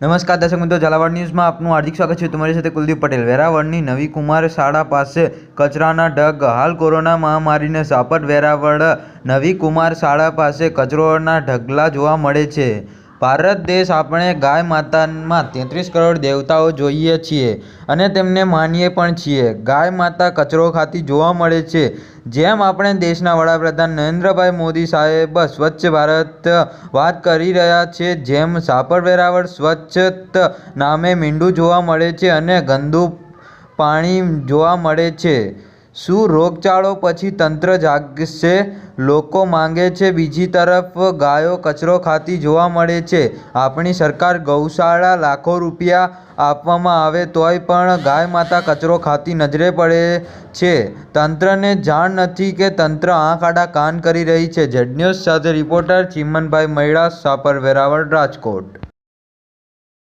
નમસ્કાર દર્શક મિત્રો, ઝાલાવાડ ન્યૂઝમાં આપનું હાર્દિક સ્વાગત છે. તમારી સાથે કુલદીપ પટેલ. વેરાવળની નવી કુમાર શાળા પાસે કચરાના ઢગ હાલ કોરોના મહામારીને સાપટ વેરાવળ નવી કુમાર શાળા પાસે કચરોના ઢગલા જોવા મળે છે. ભારત દેશ આપણે ગાય માતામાં તેત્રીસ કરોડ દેવતાઓ જોઈએ છીએ અને તેમને માનીએ પણ છીએ. ગાય માતા કચરો ખાતી જોવા મળે છે. જેમ આપણે દેશના વડાપ્રધાન નરેન્દ્રભાઈ મોદી સાહેબ સ્વચ્છ ભારત વાત કરી રહ્યા છે, જેમ સાપર વેરાવળ સ્વચ્છ નામે મીંડું જોવા મળે છે અને ગંદુ પાણી જોવા મળે છે. શું રોગચાળો પછી તંત્ર જાગશે? લોકો માંગે છે બીજી તરફ ગાયો કચરો ખાતી જોવા મળે છે. આપણી સરકાર ગૌશાળા લાખો રૂપિયા આપવામાં આવે તોય પણ ગાય માતા કચરો ખાતી નજરે પડે છે. તંત્રને જાણ નથી કે તંત્ર આંખ આડા કાન કરી રહી છે. ન્યૂઝ સાથે રિપોર્ટર ચિમનભાઈ મૈડા, સાપર વેરાવળ, રાજકોટ.